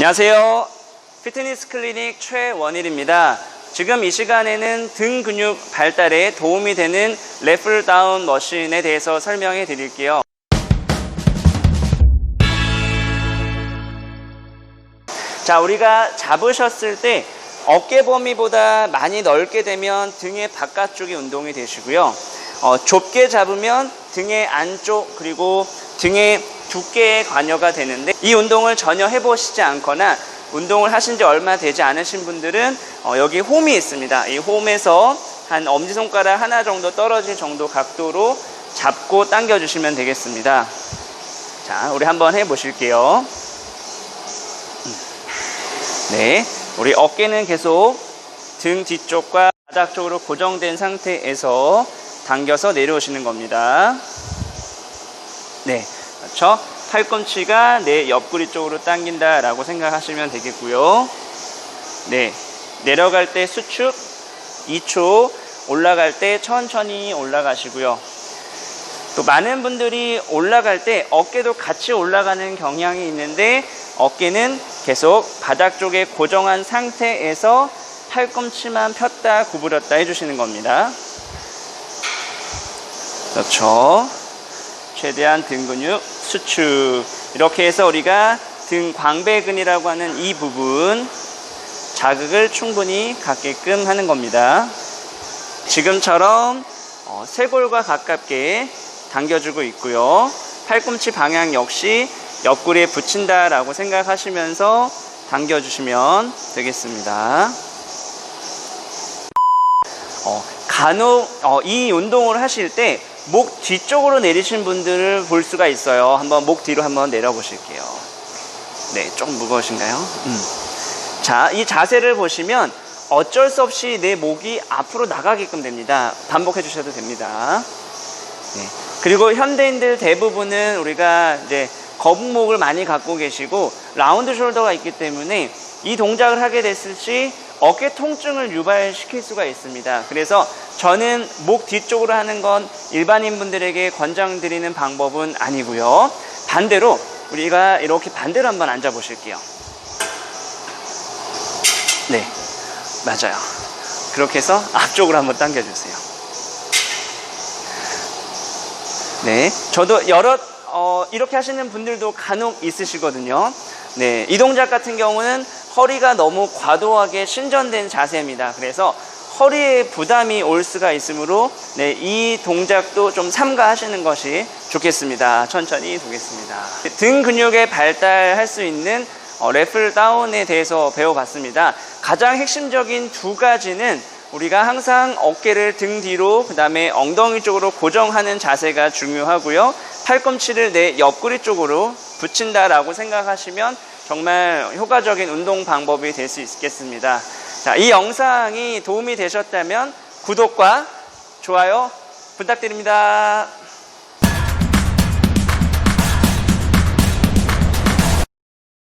안녕하세요. 피트니스 클리닉 최원일입니다. 지금 이 시간에는 등 근육 발달에 도움이 되는 레플 다운 머신에 대해서 설명해 드릴게요. 자, 우리가 잡으셨을 때 어깨 범위보다 많이 넓게 되면 등의 바깥쪽이 운동이 되시고요. 어, 좁게 잡으면 등의 안쪽 그리고 등의 두께에 관여가 되는데 이 운동을 전혀 해보시지 않거나 운동을 하신 지 얼마 되지 않으신 분들은 어, 여기 홈이 있습니다. 이 홈에서 한 엄지손가락 하나 정도 떨어질 정도 각도로 잡고 당겨 주시면 되겠습니다. 자, 우리 한번 해 보실게요. 네. 우리 어깨는 계속 등 뒤쪽과 바닥 쪽으로 고정된 상태에서 당겨서 내려오시는 겁니다. 네. 그렇죠. 팔꿈치가 내 옆구리 쪽으로 당긴다라고 생각하시면 되겠고요. 네. 내려갈 때 수축 2초, 올라갈 때 천천히 올라가시고요. 또 많은 분들이 올라갈 때 어깨도 같이 올라가는 경향이 있는데 어깨는 계속 바닥 쪽에 고정한 상태에서 팔꿈치만 폈다 구부렸다 해주시는 겁니다. 그렇죠. 최대한 등 근육 수축. 이렇게 해서 우리가 등 광배근이라고 하는 이 부분 자극을 충분히 갖게끔 하는 겁니다. 지금처럼 어, 쇄골과 가깝게 당겨주고 있고요. 팔꿈치 방향 역시 옆구리에 붙인다라고 생각하시면서 당겨주시면 되겠습니다. 어, 간혹 어, 이 운동을 하실 때 목 뒤쪽으로 내리신 분들을 볼 수가 있어요. 한번 목 뒤로 한번 내려 보실게요. 네, 좀 무거우신가요? 음. 자, 이 자세를 보시면 어쩔 수 없이 내 목이 앞으로 나가게끔 됩니다. 반복해 주셔도 됩니다. 네. 그리고 현대인들 대부분은 우리가 이제 거북목을 많이 갖고 계시고 라운드 숄더가 있기 때문에 이 동작을 하게 됐을 시 어깨 통증을 유발시킬 수가 있습니다. 그래서 저는 목 뒤쪽으로 하는 건 일반인 분들에게 권장드리는 방법은 아니고요. 반대로 우리가 이렇게 반대로 한번 앉아 보실게요. 네, 맞아요. 그렇게 해서 앞쪽으로 한번 당겨주세요. 네, 저도 여러 어, 이렇게 하시는 분들도 간혹 있으시거든요. 네, 이 동작 같은 경우는 허리가 너무 과도하게 신전된 자세입니다. 그래서 허리에 부담이 올 수가 있으므로 네, 이 동작도 좀 삼가하시는 것이 좋겠습니다. 천천히 두겠습니다. 등 근육에 발달할 수 있는 어, 레플 다운에 대해서 배워봤습니다. 가장 핵심적인 두 가지는 우리가 항상 어깨를 등 뒤로 그 다음에 엉덩이 쪽으로 고정하는 자세가 중요하고요. 팔꿈치를 내 옆구리 쪽으로 붙인다라고 생각하시면 정말 효과적인 운동 방법이 될 수 있겠습니다. 자, 이 영상이 도움이 되셨다면 구독과 좋아요 부탁드립니다.